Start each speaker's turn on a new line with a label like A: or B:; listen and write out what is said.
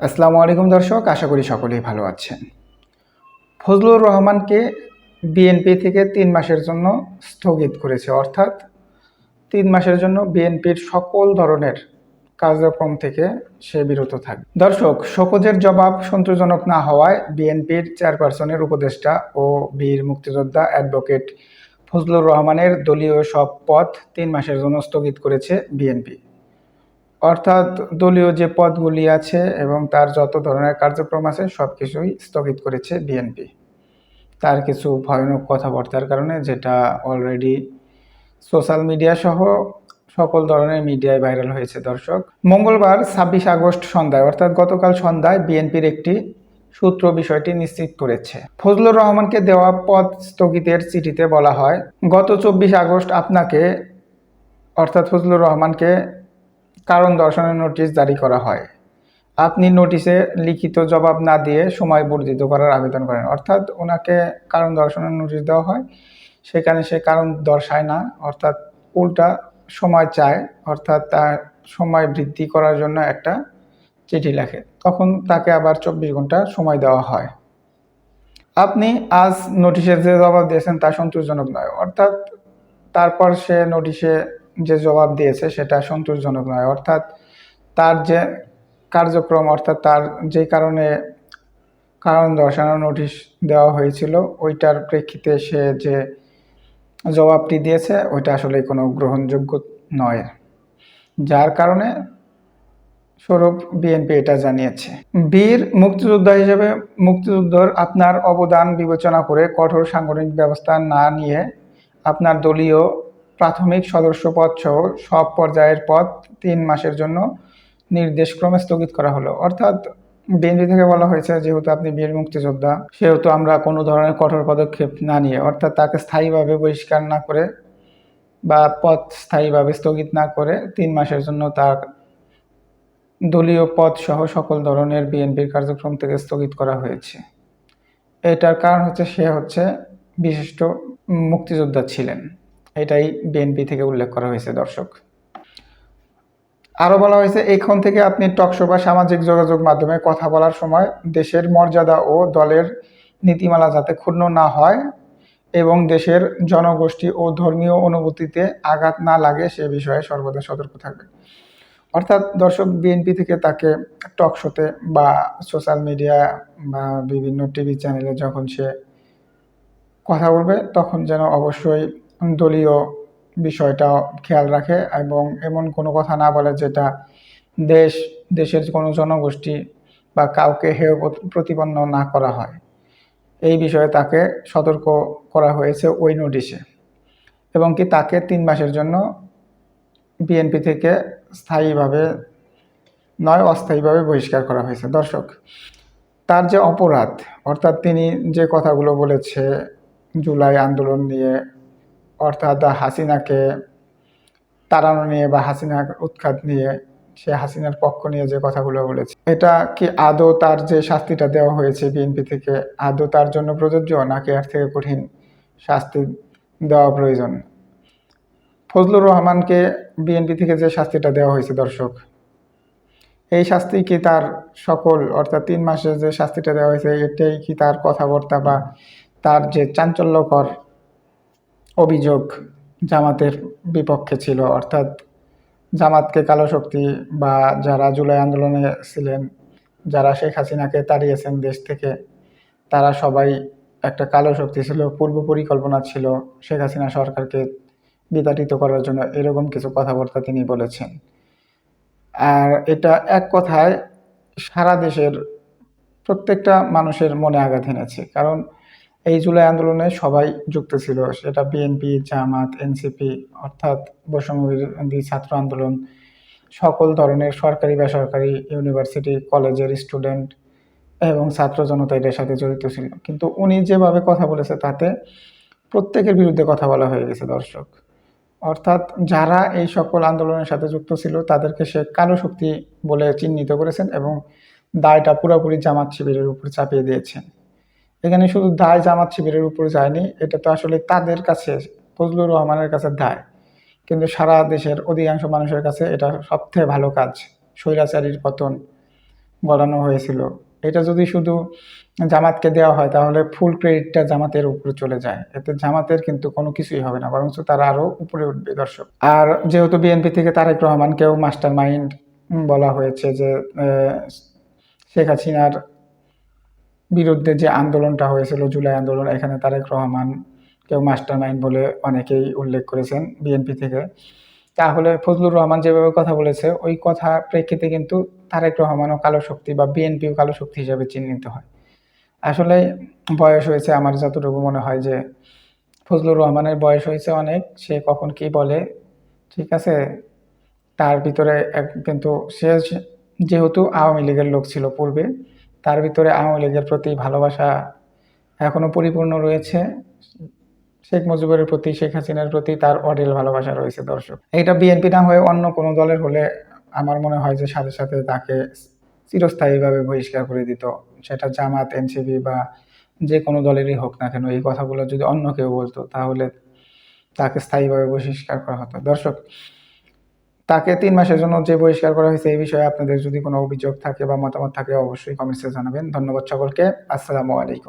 A: আসসালামু আলাইকুম দর্শক, আশা করি সকলেই ভালো আছেন। ফজলুর রহমানকে বিএনপি থেকে তিন মাসের জন্য স্থগিত করেছে, অর্থাৎ তিন মাসের জন্য বিএনপির সকল ধরনের কার্যক্রম থেকে সে বিরত থাকবে। দর্শক শোকজের জবাব সন্তোষজনক না হওয়ায় বিএনপির চেয়ারপারসনের উপদেষ্টা ও বীর মুক্তিযোদ্ধা অ্যাডভোকেট ফজলুর রহমানের দলীয় সব পথ তিন মাসের জন্য স্থগিত করেছে বিএনপি অর্থাৎ দলীয় যে পদগুলি আছে এবং তার যত ধরনের কার্যক্রম আছে সব কিছুই স্থগিত করেছে বিএনপি তার কিছু ভয়ানক কথাবার্তার কারণে যেটা অলরেডি সোশ্যাল মিডিয়া সহ সকল ধরনের মিডিয়ায় ভাইরাল হয়েছে, দর্শক। মঙ্গলবার ছাব্বিশ আগস্ট সন্ধ্যায়, অর্থাৎ গতকাল সন্ধ্যায় বিএনপির একটি সূত্র বিষয়টি নিশ্চিত করেছে। ফজলুর রহমানকে দেওয়া পদ স্থগিতের চিঠিতে বলা হয়, গত চব্বিশ আগস্ট আপনাকে, অর্থাৎ ফজলুর রহমানকে কারণ দর্শনের নোটিশ জারি করা হয়। আপনি নোটিশে লিখিত জবাব না দিয়ে সময় বর্ধিত করার আবেদন করেন। অর্থাৎ ওনাকে কারণ দর্শনের নোটিশ দেওয়া হয়। সেখানে সে কারণ দর্শায় না। অর্থাৎ উল্টা সময় চায়। অর্থাৎ তার সময় বৃদ্ধি করার জন্য একটা চিঠি লেখে। তখন তাকে আবার চব্বিশ ঘণ্টা সময় দেওয়া হয়। আপনি আজ নোটিশের যে জবাব দিয়েছেন তা সন্তোষজনক নয়। অর্থাৎ তারপর সে নোটিশে যে জবাব দিয়েছে সেটা সন্তোষজনক নয়। অর্থাৎ তার যে কার্যক্রম, অর্থাৎ তার যে কারণে কারণ দর্শানোর নোটিশ দেওয়া হয়েছিল, ওইটার প্রেক্ষিতে সে যে জবাবটি দিয়েছে, ওইটা আসলে কোনো গ্রহণযোগ্য নয়। যার কারণে স্বরূপ বিএনপি এটা জানিয়েছে। বীর মুক্তিযোদ্ধা হিসেবে মুক্তিযুদ্ধর আপনার অবদান বিবেচনা করে কঠোর সাংগঠনিক ব্যবস্থা না নিয়ে আপনার দলীয় প্রাথমিক সদস্য পদ সহ সব পর্যায়ের পদ তিন মাসের জন্য নির্দেশক্রমে স্থগিত করা হলো। অর্থাৎ বিএনপি থেকে বলা হয়েছে, যেহেতু আপনি বীর মুক্তিযোদ্ধা, সেহেতু আমরা কোনো ধরনের কঠোর পদক্ষেপ না নিয়ে, অর্থাৎ তাকে স্থায়ীভাবে বহিষ্কার না করে বা পদ স্থায়ীভাবে স্থগিত না করে তিন মাসের জন্য তার দলীয় পদ সহ সকল ধরনের বিএনপির কার্যক্রম থেকে স্থগিত করা হয়েছে। এটার কারণ হচ্ছে, সে হচ্ছে বিশিষ্ট মুক্তিযোদ্ধা ছিলেন। এটাই বিএনপি থেকে উল্লেখ করা হয়েছে, দর্শক। আরও বলা হয়েছে, এখন থেকে আপনি টকশো বা সামাজিক যোগাযোগ মাধ্যমে কথা বলার সময় দেশের মর্যাদা ও দলের নীতিমালা যাতে ক্ষুণ্ণ না হয় এবং দেশের জনগোষ্ঠী ও ধর্মীয় অনুভূতিতে আঘাত না লাগে, সে বিষয়ে সর্বদা সতর্ক থাকবে। অর্থাৎ দর্শক বিএনপি থেকে তাকে টক শোতে বা সোশ্যাল মিডিয়া বা বিভিন্ন টিভি চ্যানেলে যখন সে কথা বলবে, তখন যেন অবশ্যই দলীয় বিষয়টা খেয়াল রাখে এবং এমন কোনো কথা না বলে যেটা দেশ, দেশের কোনো জনগোষ্ঠী বা কাউকে হেয় প্রতিপন্ন না করা হয়। এই বিষয়ে তাকে সতর্ক করা হয়েছে ওই নোটিশে। এবং কি তাকে তিন মাসের জন্য বিএনপি থেকে স্থায়ীভাবে, নয়, অস্থায়ীভাবে বহিষ্কার করা হয়েছে। দর্শক, তার যে অপরাধ, অর্থাৎ তিনি যে কথাগুলো বলেছে, জুলাই আন্দোলন নিয়ে অর্থাৎ হাসিনাকে তাড়ানো নিয়ে বা হাসিনার উৎখাত নিয়ে, সে হাসিনার পক্ষ নিয়ে যে কথাগুলো বলেছে, এটা কি আদৌ তার যে শাস্তিটা দেওয়া হয়েছে বিএনপি থেকে, আদৌ তার জন্য প্রযোজ্য, নাকি এর থেকে কঠিন শাস্তি দেওয়া প্রয়োজন? ফজলুর রহমানকে বিএনপি থেকে যে শাস্তিটা দেওয়া হয়েছে দর্শক, এই শাস্তি কি তার সকল, অর্থাৎ তিন মাসে যে শাস্তিটা দেওয়া হয়েছে, এটাই কি তার কথাবার্তা বা তার যে চাঞ্চল্যকর অভিযোগ জামাতের বিপক্ষে ছিল। অর্থাৎ জামাতকে কালো শক্তি বা যারা জুলাই আন্দোলনে ছিলেন, যারা শেখ হাসিনাকে তাড়িয়েছেন দেশ থেকে, তারা সবাই একটা কালো শক্তি ছিল, পূর্ব পরিকল্পনা ছিল শেখ হাসিনা সরকারকে বিতাড়িত করার জন্য। এরকম কিছু কথাবার্তা তিনি বলেছেন। আর এটা এক কথায় সারা দেশের প্রত্যেকটা মানুষের মনে আঘাত এনেছে। কারণ এই জুলাই আন্দোলনে সবাই যুক্ত ছিল। সেটা বিএনপি, জামাত, এনসিপি অর্থাৎ বৈষম্যবিরোধী ছাত্র আন্দোলন, সকল ধরনের সরকারি, বেসরকারি ইউনিভার্সিটি, কলেজের স্টুডেন্ট এবং ছাত্র জনতা এটার সাথে জড়িত ছিল। কিন্তু উনি যেভাবে কথা বলেছে, তাতে প্রত্যেকের বিরুদ্ধে কথা বলা হয়ে গেছে, দর্শক। অর্থাৎ যারা এই সকল আন্দোলনের সাথে যুক্ত ছিল, তাদেরকে সে কালো শক্তি বলে চিহ্নিত করেছেন এবং দায়টা পুরোপুরি জামাত শিবিরের উপর চাপিয়ে দিয়েছেন। এখানে শুধু দায় জামাত শিবিরের উপর যায়নি, এটা তো আসলে তাদের কাছে, ফজলুর রহমানের কাছে দায়। কিন্তু সারা দেশের অধিকাংশ মানুষের কাছে এটা সবথেকে ভালো কাজ, স্বৈরাচারীর পতন গড়ানো হয়েছিল। এটা যদি শুধু জামাতকে দেওয়া হয়, তাহলে ফুল ক্রেডিটটা জামাতের উপরে চলে যায়। এতে জামাতের কিন্তু কোনো কিছুই হবে না, বরঞ্চ তারা আরও উপরে উঠবে, দর্শক। আর যেহেতু বিএনপি থেকে তারেক রহমানকেও মাস্টার মাইন্ড বলা হয়েছে যে শেখ হাসিনার বিরুদ্ধে যে আন্দোলনটা হয়েছিল, জুলাই আন্দোলন, এখানে তারেক রহমান কেউ মাস্টার মাইন্ড বলে অনেকেই উল্লেখ করেছেন বিএনপি থেকে। তাহলে ফজলুর রহমান যেভাবে কথা বলেছে, ওই কথা প্রেক্ষিতে কিন্তু তারেক রহমানও কালো শক্তি বা বিএনপিও কালো শক্তি হিসাবে চিহ্নিত হয়। আসলে বয়স হয়েছে, আমার যতটুকু মনে হয় যে ফজলুর রহমানের বয়স হয়েছে অনেক, সে কখন কি বলে, ঠিক আছে? তার ভিতরে এক- কিন্তু সে যেহেতু আওয়ামী লীগের লোক ছিল পূর্বে তার ভিতরে আওয়ামী লীগের প্রতি ভালোবাসা এখনও পরিপূর্ণ রয়েছে। শেখ মুজিবের প্রতি, শেখ হাসিনার প্রতি তার অঢেল ভালোবাসা রয়েছে দর্শক। এটা বিএনপি না হয়ে অন্য কোনো দলের হলে আমার মনে হয় যে সাথে সাথে তাকে চিরস্থায়ীভাবে বহিষ্কার করে দিত। সেটা জামাত, এনসিপি বা যে কোনো দলেরই হোক না কেন, এই কথাগুলো যদি অন্য কেউ বলতো, তাহলে তাকে স্থায়ীভাবে বহিষ্কার করা হতো। দর্শক তাকে তিন মাসের জন্য যে বহিষ্কার করা হয়েছে, এই বিষয়ে আপনাদের যদি কোনো অভিযোগ থাকে বা মতামত থাকে, অবশ্যই কমেন্টসে জানাবেন। ধন্যবাদ সকলকে। আসসালামু আলাইকুম।